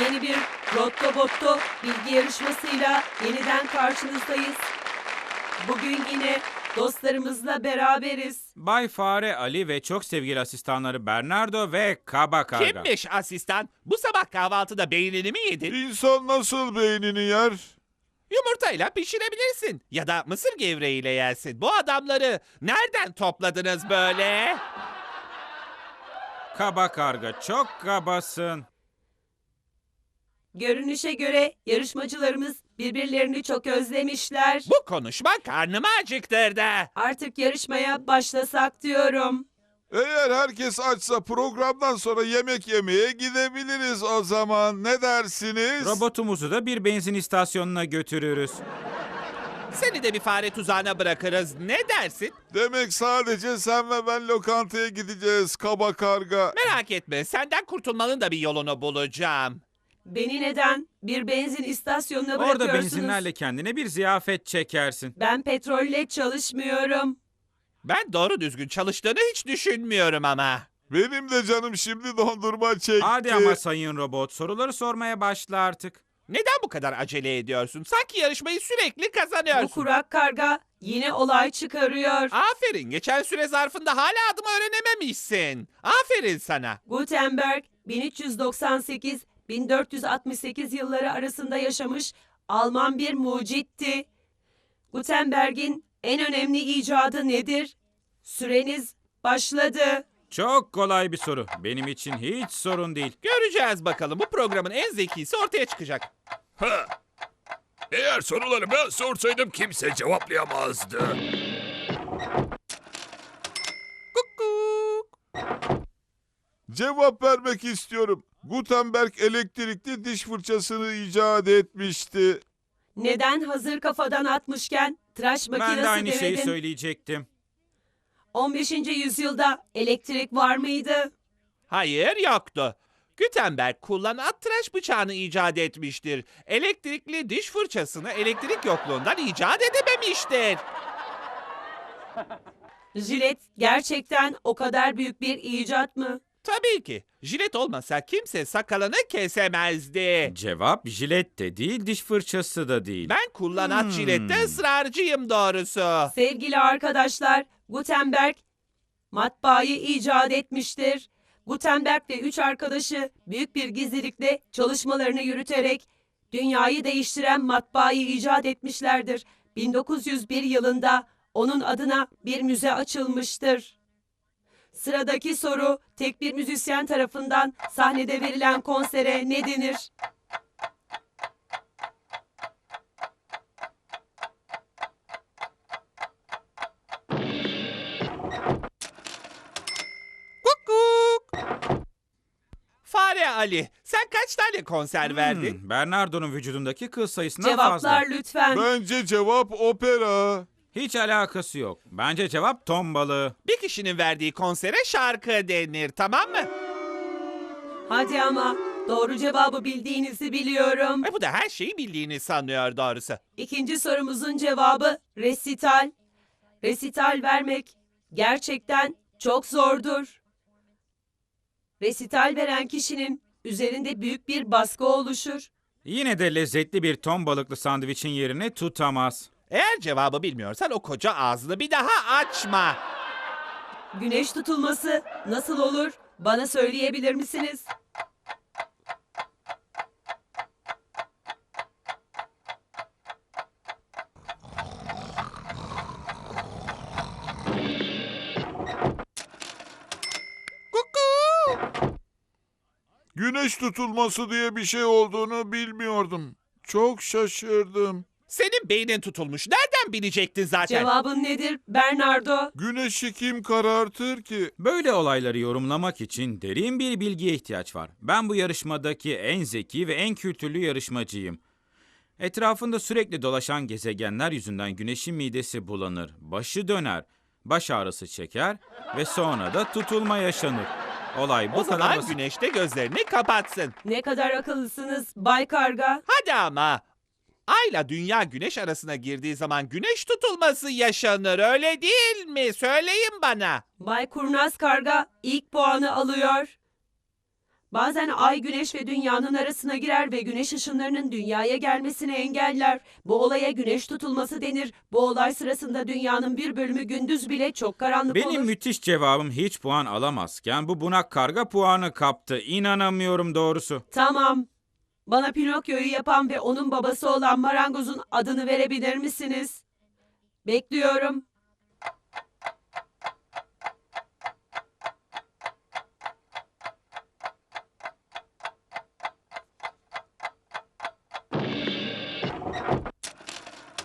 Yeni bir Rotto Botto bilgi yarışmasıyla yeniden karşınızdayız. Bugün yine dostlarımızla beraberiz. Bay Fare Ali ve çok sevgili asistanları Bernardo ve Kaba Karga. Kimmiş asistan? Bu sabah kahvaltıda beynini mi yedin? İnsan nasıl beynini yer? Yumurtayla pişirebilirsin. Ya da mısır gevreğiyle yersin. Bu adamları nereden topladınız böyle? Kaba Karga çok kabasın. Görünüşe göre yarışmacılarımız birbirlerini çok özlemişler. Bu konuşma karnımı acıktırdı. Artık yarışmaya başlasak diyorum. Eğer herkes açsa programdan sonra yemek yemeye gidebiliriz o zaman. Ne dersiniz? Robotumuzu da bir benzin istasyonuna götürürüz. Seni de bir fare tuzağına bırakırız. Ne dersin? Demek sadece sen ve ben lokantaya gideceğiz kaba karga. Merak etme senden kurtulmanın da bir yolunu bulacağım. Beni neden bir benzin istasyonuna Orada bırakıyorsunuz? benzinlerle kendine bir ziyafet çekersin. Ben petrolle çalışmıyorum. Ben doğru düzgün çalıştığını hiç düşünmüyorum ama. Benim de canım şimdi dondurma çekti. Hadi ama sayın robot soruları sormaya başla artık. Neden bu kadar acele ediyorsun? Sanki yarışmayı sürekli kazanıyorsun. Bu kurak karga yine olay çıkarıyor. Aferin. Geçen süre zarfında hala adımı öğrenememişsin. Aferin sana. Gutenberg 1398-1468 yılları arasında yaşamış Alman bir mucitti. Gutenberg'in en önemli icadı nedir? Süreniz başladı. Çok kolay bir soru. Benim için hiç sorun değil. Göreceğiz bakalım. Bu programın en zekisi ortaya çıkacak. Ha. Eğer soruları ben sorsaydım kimse cevaplayamazdı. Kukuk. Cevap vermek istiyorum. Gutenberg elektrikli diş fırçasını icat etmişti. Neden hazır kafadan atmışken tıraş makinesi Ben de aynı şeyi söyleyecektim. 15. yüzyılda elektrik var mıydı? Hayır yoktu. Gutenberg kullanan tıraş bıçağını icat etmiştir. Elektrikli diş fırçasını elektrik yokluğundan icat edememiştir. Jilet gerçekten o kadar büyük bir icat mı? Tabii ki. Jilet olmasa kimse sakalını kesemezdi. Cevap jilet de değil, diş fırçası da değil. Ben kullanan Hmm. jilette ısrarcıyım doğrusu. Sevgili arkadaşlar, Gutenberg matbaayı icat etmiştir. Gutenberg ve üç arkadaşı büyük bir gizlilikle çalışmalarını yürüterek dünyayı değiştiren matbaayı icat etmişlerdir. 1901 yılında onun adına bir müze açılmıştır. Sıradaki soru tek bir müzisyen tarafından sahnede verilen konsere ne denir? Kukuk. Fare Ali, sen kaç tane konser verdin? Hmm, Bernardo'nun vücudundaki kıl sayısından Cevaplar fazla. lütfen. Bence cevap opera. Hiç alakası yok. Bence cevap ton balığı. Bir kişinin verdiği konsere şarkı denir, tamam mı? Hadi ama doğru cevabı bildiğinizi biliyorum. E bu da her şeyi bildiğini sanıyor doğrusu. İkinci sorumuzun cevabı resital. Resital vermek gerçekten çok zordur. Resital veren kişinin üzerinde büyük bir baskı oluşur. Yine de lezzetli bir ton balıklı sandviçin yerini tutamaz. Eğer cevabı bilmiyorsan o koca ağzını bir daha açma. Güneş tutulması nasıl olur? Bana söyleyebilir misiniz? Güneş tutulması diye bir şey olduğunu bilmiyordum. Çok şaşırdım. Senin beynin tutulmuş. Nereden bilecektin zaten? Cevabın nedir Bernardo? Güneşi kim karartır ki? Böyle olayları yorumlamak için derin bir bilgiye ihtiyaç var. Ben bu yarışmadaki en zeki ve en kültürlü yarışmacıyım. Etrafında sürekli dolaşan gezegenler yüzünden güneşin midesi bulanır, başı döner, baş ağrısı çeker ve sonra da tutulma yaşanır. Olay bu o kadar zaman basit. güneşte gözlerini kapatsın. Ne kadar akıllısınız Bay Karga. Hadi ama. Ayla dünya güneş arasına girdiği zaman güneş tutulması yaşanır öyle değil mi? Söyleyin bana. Bay Kurnaz Karga ilk puanı alıyor. Bazen ay güneş ve dünyanın arasına girer ve güneş ışınlarının dünyaya gelmesini engeller. Bu olaya güneş tutulması denir. Bu olay sırasında dünyanın bir bölümü gündüz bile çok karanlık Benim olur. müthiş cevabım hiç puan alamazken bu bunak karga puanı kaptı. İnanamıyorum doğrusu. Tamam. Bana Pinokyo'yu yapan ve onun babası olan marangozun adını verebilir misiniz? Bekliyorum.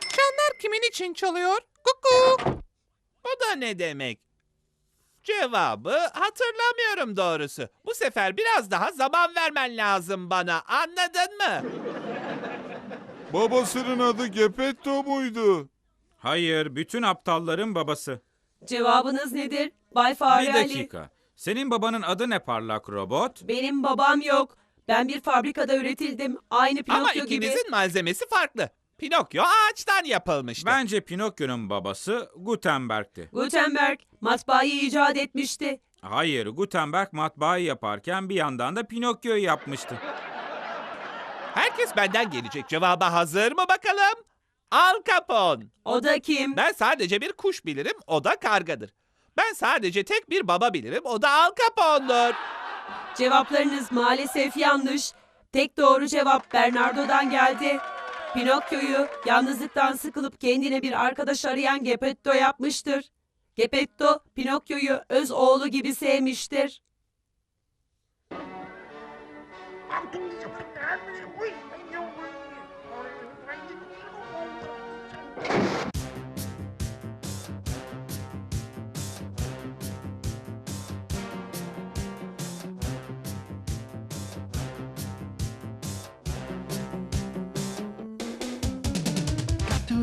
Çanlar kimin için çalıyor? Kuku. O da ne demek? Cevabı hatırlamıyorum doğrusu. Bu sefer biraz daha zaman vermen lazım bana. Anladın mı? Babasının adı Gepetto muydu? Hayır, bütün aptalların babası. Cevabınız nedir? Bay Fare Bir Ali. dakika. Senin babanın adı ne parlak robot? Benim babam yok. Ben bir fabrikada üretildim. Aynı Ama Pinokyo gibi. ikinizin malzemesi farklı. Pinokyo ağaçtan yapılmıştı. Bence Pinokyo'nun babası Gutenberg'ti. Gutenberg matbaayı icat etmişti. Hayır, Gutenberg matbaayı yaparken bir yandan da Pinokyo'yu yapmıştı. Herkes benden gelecek. Cevaba hazır mı bakalım? Al Capone. O da kim? Ben sadece bir kuş bilirim, o da kargadır. Ben sadece tek bir baba bilirim, o da Al Capone'dur. Cevaplarınız maalesef yanlış. Tek doğru cevap Bernardo'dan geldi. Pinokyo'yu yalnızlıktan sıkılıp kendine bir arkadaş arayan Geppetto yapmıştır. Geppetto, Pinokyo'yu öz oğlu gibi sevmiştir.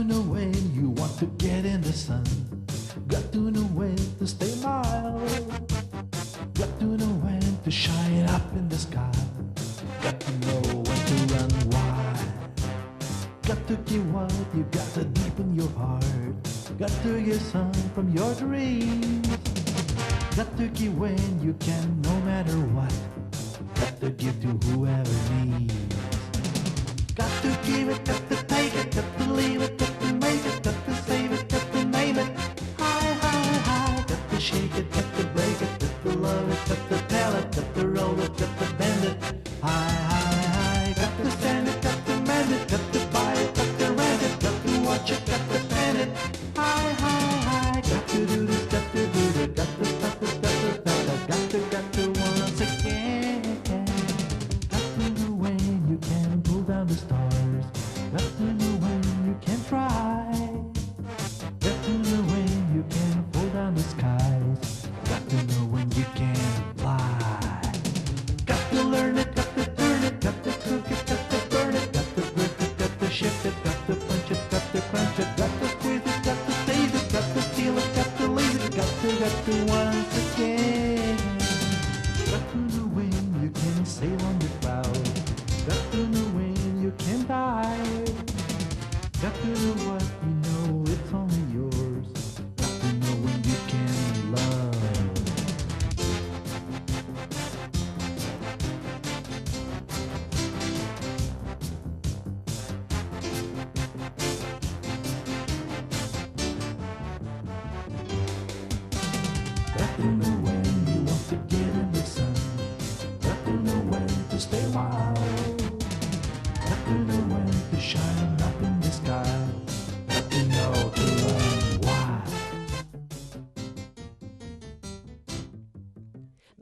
Know when you want to get in the sun. Got to know when to stay mild. Got to know when to shine up in the sky. Got to know when to run wild. Got to give what you got to deepen your heart. Got to give some from your dreams. Got to give when you can, no matter what. Got to give to whoever needs. Got to give it, got to take it, got to leave it, shake it,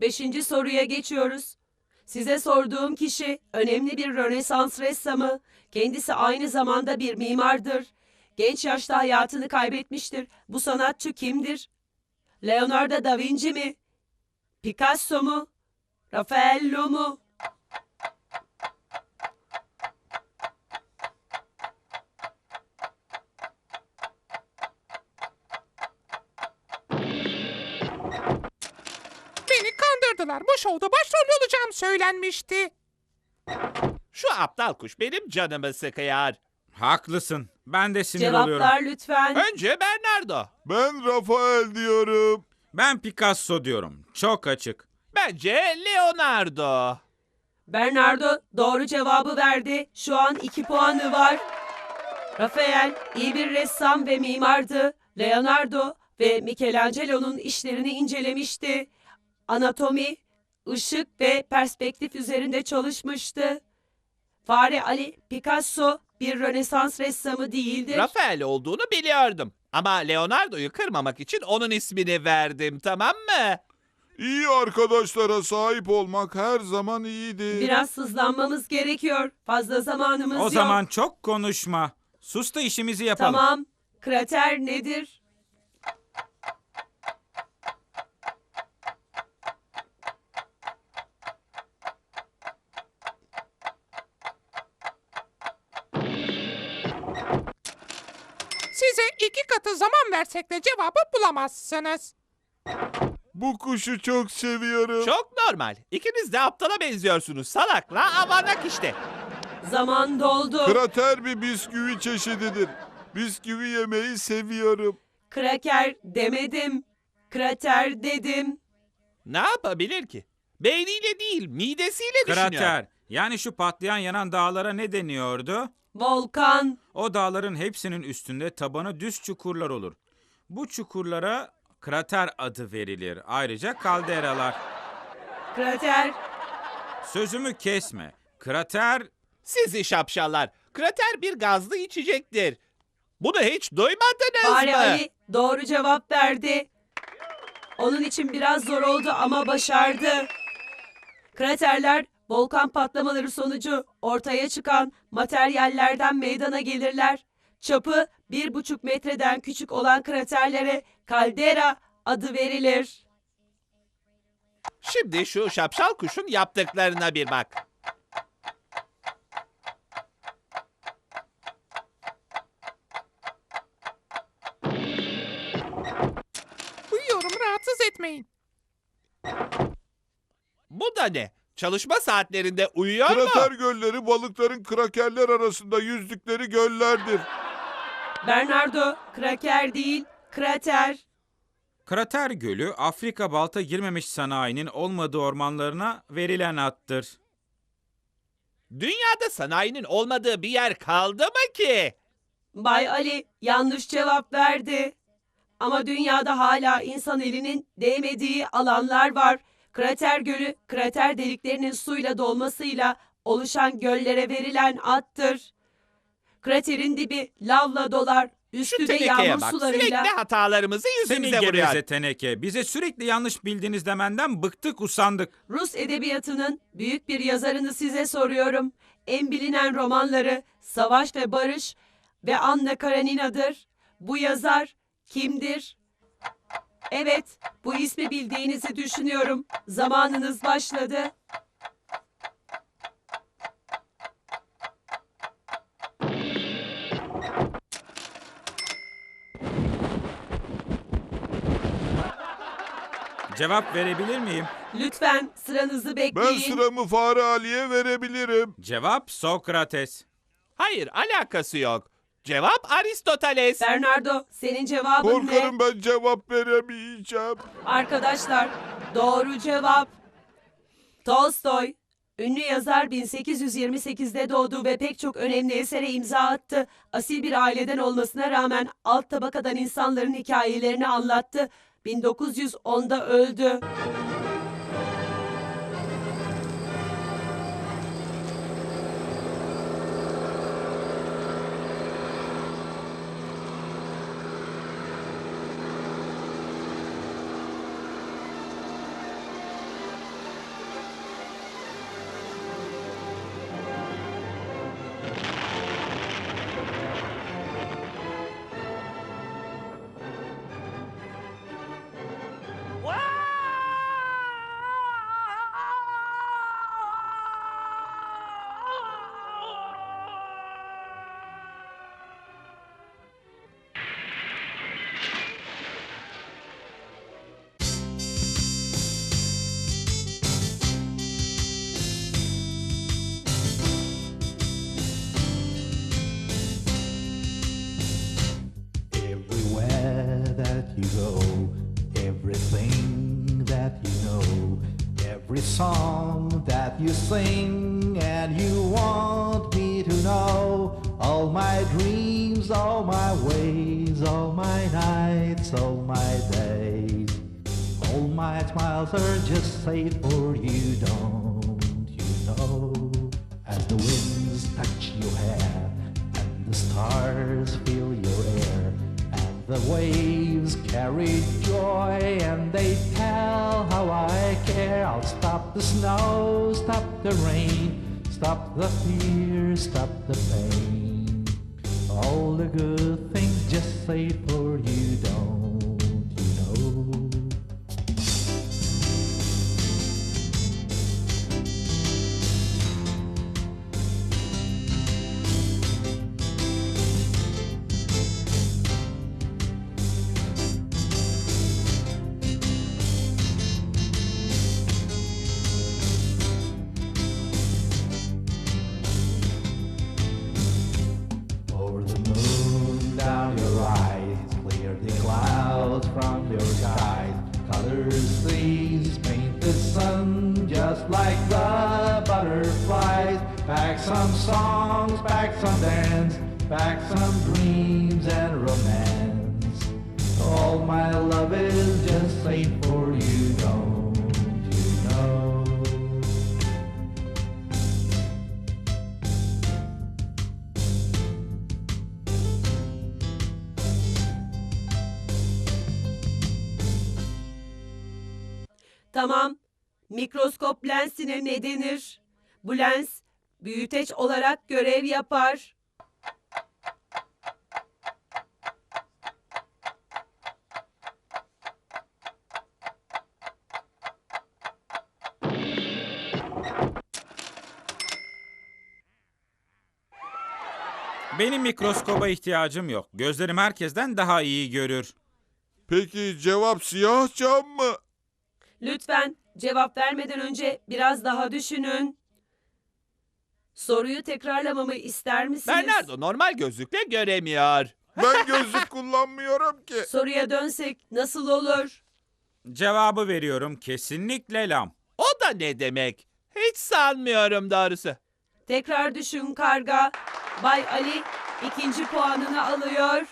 Beşinci soruya geçiyoruz. Size sorduğum kişi önemli bir Rönesans ressamı. Kendisi aynı zamanda bir mimardır. Genç yaşta hayatını kaybetmiştir. Bu sanatçı kimdir? Leonardo da Vinci mi? Picasso mu? Raffaello mu? Beni kandırdılar. Bu şovda başrol olacağım söylenmişti. Şu aptal kuş benim canımı sıkıyor. Haklısın. Ben de sinir oluyorum. Cevaplar lütfen. Önce Bernardo. Ben Rafael diyorum. Ben Picasso diyorum. Çok açık. Bence Leonardo. Bernardo doğru cevabı verdi. Şu an iki puanı var. Rafael iyi bir ressam ve mimardı. Leonardo ve Michelangelo'nun işlerini incelemişti. Anatomi, ışık ve perspektif üzerinde çalışmıştı. Fare Ali Picasso bir Rönesans ressamı değildir. Rafael olduğunu biliyordum. Ama Leonardo'yu kırmamak için onun ismini verdim tamam mı? İyi arkadaşlara sahip olmak her zaman iyidir. Biraz hızlanmamız gerekiyor. Fazla zamanımız O yok. zaman çok konuşma. Sus da işimizi yapalım. Tamam. Krater nedir? Size iki katı zaman versek de cevabı bulamazsınız. Bu kuşu çok seviyorum. Çok normal. İkiniz de aptala benziyorsunuz. Salakla avanak işte. Zaman doldu. Krater bir bisküvi çeşididir. Bisküvi yemeyi seviyorum. Kraker demedim. Krater dedim. Ne yapabilir ki? Beyniyle değil, midesiyle düşünüyor. Krater. Yani şu patlayan yanan dağlara ne deniyordu? Volkan. O dağların hepsinin üstünde tabanı düz çukurlar olur. Bu çukurlara krater adı verilir. Ayrıca kalderalar. Krater. Sözümü kesme. Krater Sizi şapşallar. Krater bir gazlı içecektir. Bunu hiç duymadınız Fare mı? Ali doğru cevap verdi. Onun için biraz zor oldu ama başardı. Kraterler volkan patlamaları sonucu ortaya çıkan materyallerden meydana gelirler. Çapı bir buçuk metreden küçük olan kraterlere kaldera adı verilir. Şimdi şu şapşal kuşun yaptıklarına bir bak. Uyuyorum rahatsız etmeyin. Bu da ne? Çalışma saatlerinde uyuyor Krater mu? gölleri balıkların krakerler arasında yüzdükleri göllerdir. Bernardo kraker değil krater. Krater Gölü Afrika balta girmemiş sanayinin olmadığı ormanlarına verilen addır. Dünyada sanayinin olmadığı bir yer kaldı mı ki? Bay Ali yanlış cevap verdi. Ama dünyada hala insan elinin değmediği alanlar var. Krater gölü, krater deliklerinin suyla dolmasıyla oluşan göllere verilen addır. Kraterin dibi lavla dolar, Şu üstü de tenekeye yağmur bak. sularıyla. Sürekli hatalarımızı Seni yüzümüze vuruyor. geveze teneke. Bize sürekli yanlış bildiniz demenden bıktık usandık. Rus edebiyatının büyük bir yazarını size soruyorum. En bilinen romanları Savaş ve Barış ve Anna Karenina'dır. Bu yazar kimdir? Evet, bu ismi bildiğinizi düşünüyorum. Zamanınız başladı. Cevap verebilir miyim? Lütfen sıranızı Ben bekleyin. sıramı Fare Ali'ye verebilirim. Cevap Sokrates. Hayır alakası yok. Cevap Aristoteles. Bernardo, senin cevabın ne? Korkarım ben cevap veremeyeceğim. Arkadaşlar, doğru cevap. Tolstoy, ünlü yazar 1828'de doğdu ve pek çok önemli esere imza attı. Asil bir aileden olmasına rağmen alt tabakadan insanların hikayelerini anlattı. 1910'da öldü. Song that you sing and you want me to know all my dreams, all my ways, all my nights, all my days. All my smiles are just saved for you, don't you know? As the winds touch your hair and the stars fill your air the waves carry joy and they tell how I care. I'll stop the snow, stop the rain, stop the fear, stop the pain. All the good things just say for you, don't butterflies. Back some songs, back some dance, back some dreams and romance. All my love is just safe for you, don't you know? Tamam. Mikroskop lensine ne denir? Bu lens büyüteç olarak görev yapar. Benim mikroskoba ihtiyacım yok. Gözlerim herkesten daha iyi görür. Peki cevap siyah cam mı? Lütfen cevap vermeden önce biraz daha düşünün. Soruyu tekrarlamamı ister misiniz? Bernardo normal gözlükle göremiyor. Ben gözlük kullanmıyorum ki. Soruya dönsek nasıl olur? Cevabı veriyorum kesinlikle lam. O da ne demek? Hiç sanmıyorum doğrusu. Tekrar düşün karga. Bay Ali ikinci puanını alıyor.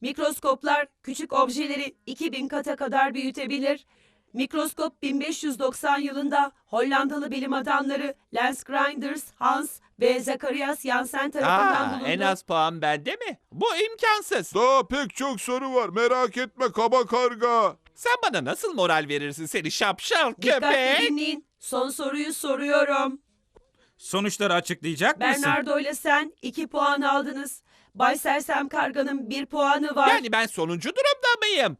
Mikroskoplar küçük objeleri 2000 kata kadar büyütebilir. Mikroskop 1590 yılında Hollandalı bilim adamları Lens Grinders, Hans ve Zacharias Janssen tarafından Aa, bulundu. en az puan bende mi? Bu imkansız. Daha pek çok soru var. Merak etme kaba karga. Sen bana nasıl moral verirsin seni şapşal Dikkatli köpek? dinleyin. Son soruyu soruyorum. Sonuçları açıklayacak mısın? Bernardo ile sen 2 puan aldınız. Bay Sersem Karga'nın 1 puanı var. Yani ben sonuncu durumda mıyım?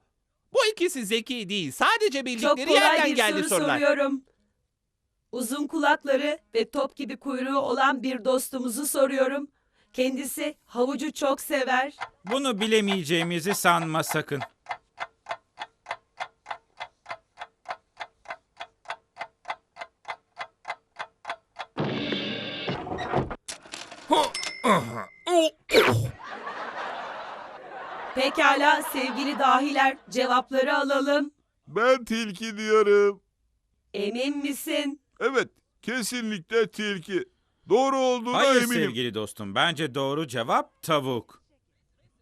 Bu ikisi zeki değil. Sadece Çok bildikleri kolay yerden bir geldi soru sorular. soruyorum. Uzun kulakları ve top gibi kuyruğu olan bir dostumuzu soruyorum. Kendisi havucu çok sever. Bunu bilemeyeceğimizi sanma sakın. Pekala sevgili dahiler cevapları alalım. Ben tilki diyorum. Emin misin? Evet, kesinlikle tilki. Doğru olduğuna Hayır eminim. sevgili dostum. Bence doğru cevap tavuk.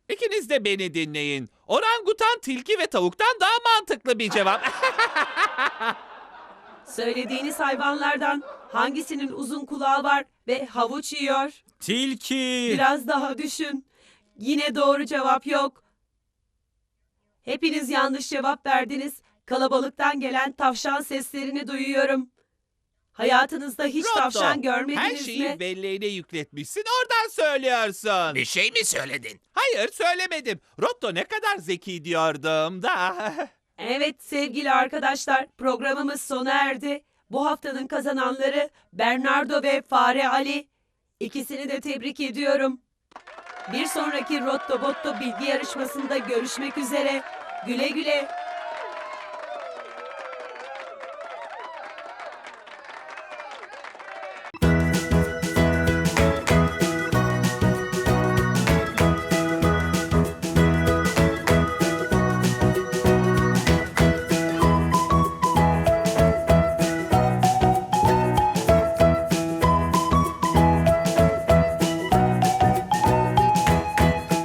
İkiniz de beni dinleyin. Orangutan, tilki ve tavuktan daha mantıklı bir cevap. Söylediğiniz hayvanlardan hangisinin uzun kulağı var ve havuç yiyor? Tilki. Biraz daha düşün. Yine doğru cevap yok. Hepiniz yanlış cevap verdiniz. Kalabalıktan gelen tavşan seslerini duyuyorum. Hayatınızda hiç Rondo, tavşan görmediniz Her şeyi mi? belleğine yükletmişsin oradan söylüyorsun. Bir şey mi söyledin? Hayır söylemedim. Rotto ne kadar zeki diyordum da. Evet sevgili arkadaşlar programımız sona erdi. Bu haftanın kazananları Bernardo ve Fare Ali. İkisini de tebrik ediyorum. Bir sonraki Rotto Botto bilgi yarışmasında görüşmek üzere. Güle güle.